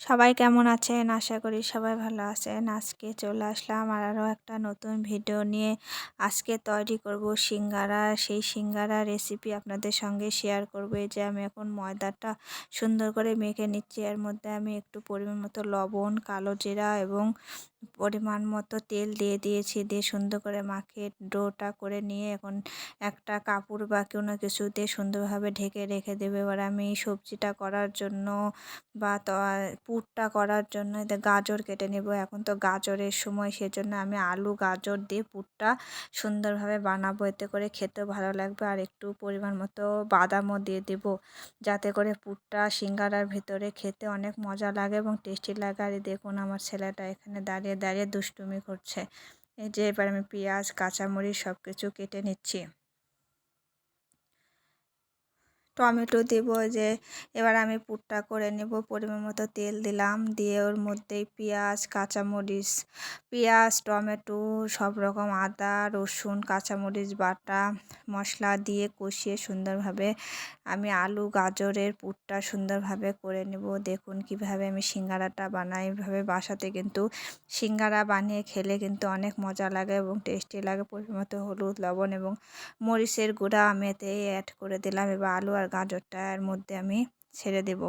সবাই কেমন আছেন? আশা করি সবাই ভালো আছেন। আজকে চলে আসলাম আর আরও একটা নতুন ভিডিও নিয়ে। আজকে তৈরি করব সিঙ্গারা। সেই সিঙ্গারা রেসিপি আপনাদের সঙ্গে শেয়ার করব। এই যে আমি এখন ময়দাটা সুন্দর করে মেখে নিচ্ছি। এর মধ্যে আমি একটু পরিমাণ মতো লবণ, কালো জিরা এবং পরিমাণ মতো তেল দিয়ে দিয়েছি। দিয়ে সুন্দর করে মাখিয়ে ডোটা করে নিয়ে এখন একটা কাপড় বা কোনো কিছু দিয়ে সুন্দরভাবে ঢেকে রেখে দেবে। এবার আমি সবজিটা করার জন্য বা পুরটা করার জন্য গাজর কেটে নেব। এখন তো গাজরের সময়, সেজন্য আমি আলু, গাজর দিয়ে পুরটা সুন্দরভাবে বানাবো। এতে করে খেতেও ভালো লাগবে আর একটু পরিমাণ মতো বাদামও দিয়ে দেব। যাতে করে পুরটা সিঙ্গারার ভিতরে খেতে অনেক মজা লাগে এবং টেস্টি লাগে। আর দেখুন আমার ছেলেটা এখানে দাঁড়িয়ে দাঁড়িয়ে দুষ্টুমি করছে। এই যে এবার আমি পেঁয়াজ কাঁচামরিচ সব কিছু কেটে নিচ্ছি। টমেটো দেব যে, এবার আমি পুরটা করে নেব। পরিমাণ মতো তেল দিলাম। দিয়ে ওর মধ্যেই পেঁয়াজ, কাঁচামরিচ, পেঁয়াজ, টমেটো, সব রকম আদা, রসুন, কাঁচামরিচ, বাটা মশলা দিয়ে কষিয়ে সুন্দরভাবে আমি আলু, গাজরের পুরটা সুন্দরভাবে করে নেব। দেখুন কীভাবে আমি সিঙ্গারাটা বানাই। এভাবে বাসাতে কিন্তু সিঙ্গারা বানিয়ে খেলে কিন্তু অনেক মজা লাগে এবং টেস্টি লাগে। পরিমাণ মতো হলুদ, লবণ এবং মরিচের গুঁড়া আমি এতে অ্যাড করে দিলাম। এবার আলু আর গাজরটা এর মধ্যে আমি ছেড়ে দেব।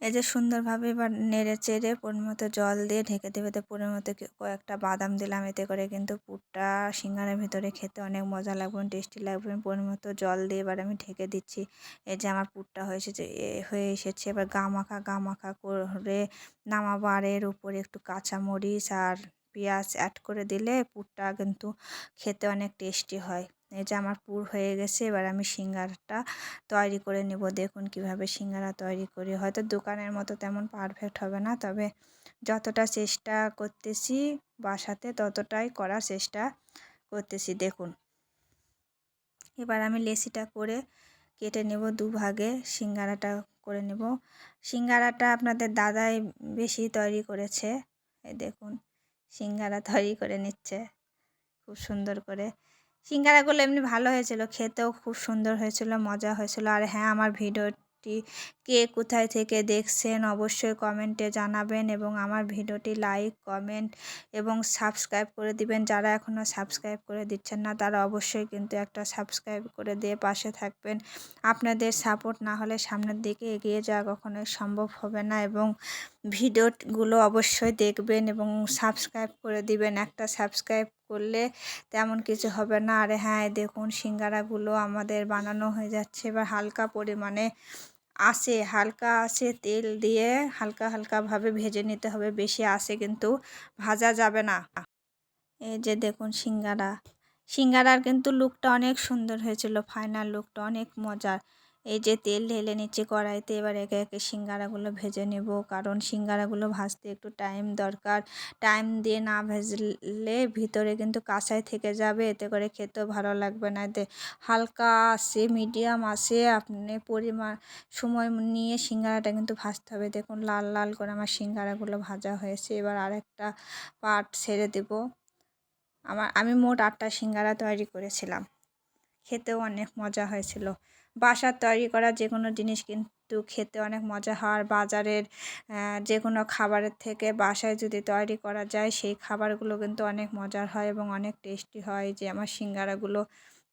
এই যে সুন্দরভাবে এবার নেড়ে চেড়ে মতো জল দিয়ে ঢেকে দেবে তো মতো কয়েকটা বাদাম দিলাম, এতে করে কিন্তু পুরটা সিঙ্গারের ভিতরে খেতে অনেক মজা লাগবে টেস্টি লাগবে। মতো জল দিয়ে এবার আমি ঢেকে দিচ্ছি। এই যে আমার পুরটা হয়েছে যে হয়ে এসেছে। এবার গা মাখা গা মাখা করে নামাবার এর উপরে একটু কাঁচামরিচ আর পেঁয়াজ অ্যাড করে দিলে পুরটা কিন্তু খেতে অনেক টেস্টি হয়। যে আমার পুর হয়ে গেছে, এবার আমি সিঙ্গারাটা তৈরি করে নেব। দেখুন কীভাবে সিঙ্গারা তৈরি করি। হয়তো দোকানের মতো তেমন পারফেক্ট হবে না, তবে যতটা চেষ্টা করতেছি বাসাতে ততটাই করার চেষ্টা করতেছি। দেখুন। এবার আমি লেসিটা করে কেটে নেব দুভাগে, সিঙ্গারাটা করে নেব। সিঙ্গারাটা আপনাদের দাদাই বেশি তৈরি করেছে। দেখুন, সিঙ্গারা তৈরি করে নিচ্ছে। খুব সুন্দর করে। সিঙ্গারাগুলো এমনি ভালো হয়েছিল, খেতেও খুব সুন্দর হয়েছিল, মজা হয়েছিল। আর হ্যাঁ আমার ভিডিওটি কে কোথায় থেকে দেখছেন অবশ্যই কমেন্টে জানাবেন এবং আমার ভিডিওটি লাইক, কমেন্ট এবং সাবস্ক্রাইব করে দিবেন। যারা এখনও সাবস্ক্রাইব করে দিচ্ছেন না, তারা অবশ্যই কিন্তু একটা সাবস্ক্রাইব করে দিয়ে পাশে থাকবেন। আপনাদের সাপোর্ট না হলে সামনের দিকে এগিয়ে যাওয়া কখনোই সম্ভব হবে না এবং ভিডিওগুলো অবশ্যই দেখবেন এবং সাবস্ক্রাইব করে দিবেন। একটা সাবস্ক্রাইব করলে তেমন কিছু হবে না। আর হ্যাঁ দেখুন সিঙ্গারাগুলো আমাদের বানানো হয়ে যাচ্ছে। এবার হালকা পরিমাণে আসে হালকা আসে তেল দিয়ে হালকা হালকাভাবে ভেজে নিতে হবে। বেশি আসে কিন্তু ভাজা যাবে না। এই যে দেখুন সিঙ্গারা। সিঙ্গারার কিন্তু লুকটা অনেক সুন্দর হয়েছিল, ফাইনাল লুকটা অনেক মজার। এই যে তেল ঢেলে নিচ্ছি কড়াইতে, এবার একে একে সিঙ্গারাগুলো ভেজে নেব। কারণ সিঙ্গারাগুলো ভাজতে একটু টাইম দরকার। টাইম দিয়ে না ভেজলে ভিতরে কিন্তু কাঁচাই থেকে যাবে। এতে করে খেতেও ভালো লাগবে না। এতে হালকা আসে মিডিয়াম আসে আপনি পরিমাণ, সময় নিয়ে সিঙ্গারাটা কিন্তু ভাজতে হবে। দেখুন, লাল লাল করে আমার সিঙ্গারাগুলো ভাজা হয়েছে। এবার আরেকটা পাট ছেড়ে দেব। আমার, আমি মোট আটটা সিঙ্গারা তৈরি করেছিলাম। খেতেও অনেক মজা হয়েছিল। বাসার তৈরি করা যে কোনো জিনিস কিন্তু খেতে অনেক মজা হয়। বাজারের যে কোনো খাবারের থেকে বাসায় যদি তৈরি করা যায়, সেই খাবারগুলো কিন্তু অনেক মজার হয় এবং অনেক টেস্টি হয়। যে আমার সিঙ্গারাগুলো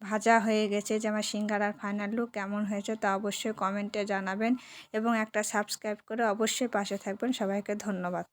ভাজা হয়ে গেছে, যে আমার সিঙ্গারার ফাইনাল লুক কেমন হয়েছে তা অবশ্যই কমেন্টে জানাবেন এবং একটা সাবস্ক্রাইব করে অবশ্যই পাশে থাকবেন। সবাইকে ধন্যবাদ।